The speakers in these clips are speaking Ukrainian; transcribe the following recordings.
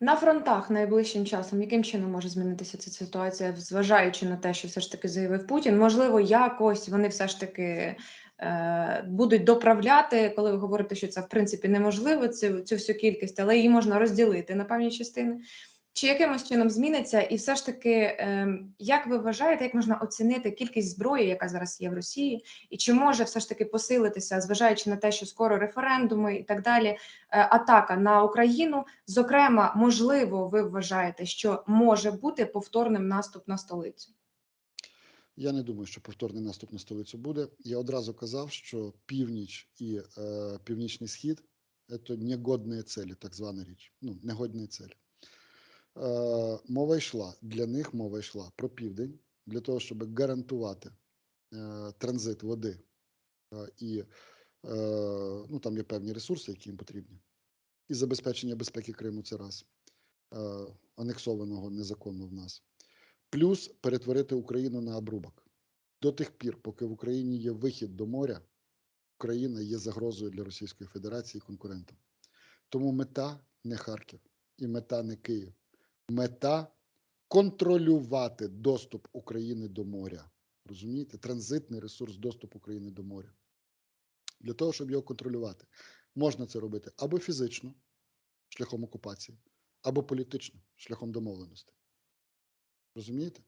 На фронтах найближчим часом яким чином може змінитися ця ситуація, зважаючи на те, що все ж таки заявив Путін? Можливо, якось вони все ж таки е, будуть доправляти, коли ви говорите, що це в принципі неможливо, цю, цю всю кількість, але її можна розділити на певні частини. Чи якимось чином зміниться? І все ж таки, е, як ви вважаєте, як можна оцінити кількість зброї, яка зараз є в Росії, і чи може все ж таки посилитися, зважаючи на те, що скоро референдуми і так далі, е, атака на Україну? Зокрема, можливо, ви вважаєте, що може бути повторним наступ на столицю? Я не думаю, що повторний наступ на столицю буде. Я одразу казав, що північ і е, північний схід це негодні цілі, так звана річ. Ну, негодні цілі. Е, мова йшла для них мова йшла про південь для того, щоб гарантувати е, транзит води е, і ну, там є певні ресурси, які їм потрібні, і забезпечення безпеки Криму це раз анексованого незаконно в нас. Плюс перетворити Україну на обрубок. До тих пір, поки в Україні є вихід до моря, Україна є загрозою для Російської Федерації і конкурентом. Тому мета не Харків і мета не Київ. Мета контролювати доступ України до моря. Розумієте? Транзитний ресурс доступ України до моря. Для того, щоб його контролювати, можна це робити або фізично, шляхом окупації, або політично, шляхом домовленості. Розумієте?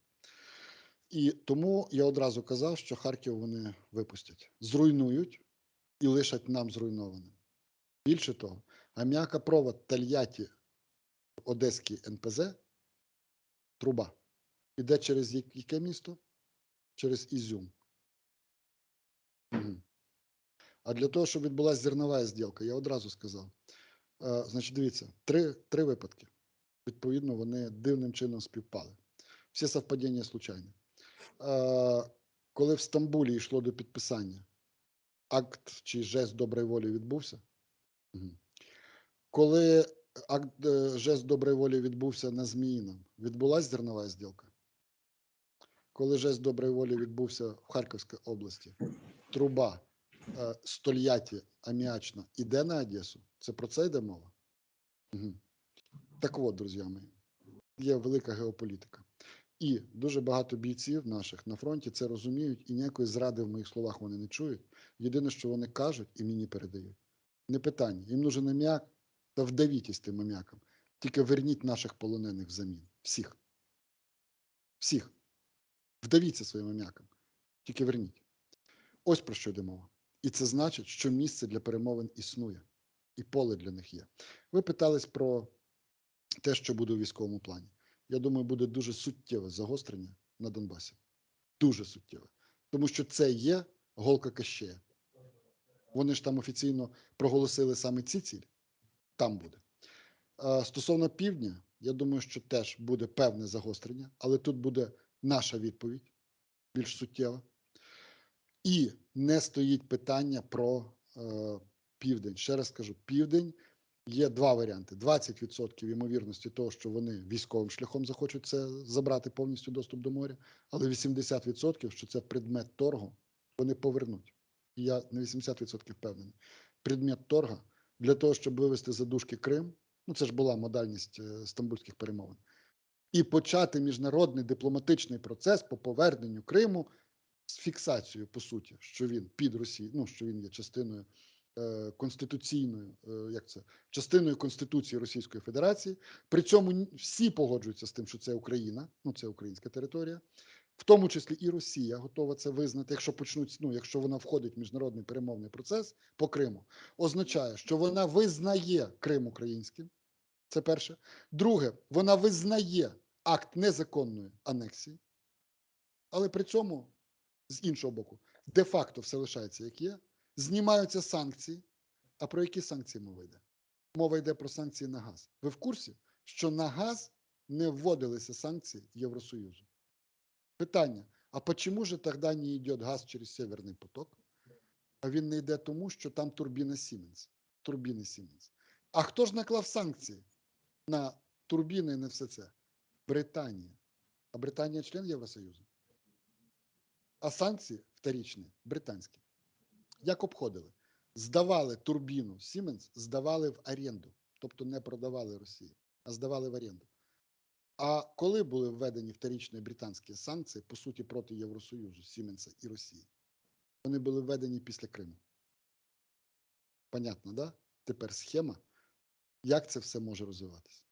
І тому я одразу казав, що Харків вони випустять, зруйнують і лишать нам зруйнованим. Більше того, аміака провод Тольятті, Одеський НПЗ, труба. Іде через яке місто? Через Ізюм. А для того, щоб відбулася зернова зділка, я одразу сказав. Значить, дивіться, три, три випадки. Відповідно, вони дивним чином співпали. Всі совпадіння случайні. Коли в Стамбулі йшло до підписання, акт чи жест доброї волі відбувся. Коли акт е, жест доброї волі відбувся на Зміїном, відбулася зернова зділка. Коли жест доброї волі відбувся в Харківській області, труба е, стольяті аміачна іде на Одесу. Це про це йде мова? Угу. Так от, друзі мої, є велика геополітика. І дуже багато бійців наших на фронті це розуміють, і ніякої зради в моїх словах вони не чують. Єдине, що вони кажуть і мені передають, не питання. Їм нужен аміак, та вдавіть тим аміаком. Тільки верніть наших полонених взамін. Всіх. Всіх. Вдавіться своїм аміаком. Тільки верніть. Ось про що йде мова. І це значить, що місце для перемовин існує, і поле для них є. Ви питались про те, що буде у військовому плані. Я думаю, буде дуже суттєве загострення на Донбасі. Дуже суттєве. Тому що це є голка Кащея. Вони ж там офіційно проголосили саме ці цілі. Там буде. Стосовно півдня, я думаю, що теж буде певне загострення, але тут буде наша відповідь більш суттєва. І не стоїть питання про е, південь. Ще раз кажу: південь є два варіанти: 20% ймовірності того, що вони військовим шляхом захочуть це забрати повністю доступ до моря, але 80% що це предмет торгу, вони повернуть. І я на 80% впевнений. Предмет торга для того, щоб вивести задушки Крим. Ну це ж була модальність е, стамбульських перемовин, і почати міжнародний дипломатичний процес по поверненню Криму з фіксацією, по суті, що він під Росією, ну що він є частиною е, конституційною, е, як це частиною Конституції Російської Федерації. При цьому всі погоджуються з тим, що це Україна, ну це українська територія, в тому числі і Росія готова це визнати. Якщо почнуть, ну якщо вона входить в міжнародний перемовний процес по Криму, означає, що вона визнає Крим українським. Це перше. Друге, вона визнає акт незаконної анексії, але при цьому з іншого боку, де-факто все лишається, як є, знімаються санкції. А про які санкції мова йде? Мова йде про санкції на газ. Ви в курсі, що на газ не вводилися санкції Євросоюзу? Питання: а чому ж тоді не йде газ через Северний поток? А він не йде тому, що там турбіна Siemens. Турбіни Siemens. А хто ж наклав санкції на турбіни і на все це? Британія. А Британія член Євросоюзу? А санкції вторічні британські. Як обходили? Здавали турбіну Siemens, здавали в оренду, тобто не продавали Росії. а здавали в оренду. А коли були введені вторічні британські санкції, по суті, проти Євросоюзу, Сіменса і Росії? Вони були введені після Криму. Понятно, да? Тепер схема, як це все може розвиватися.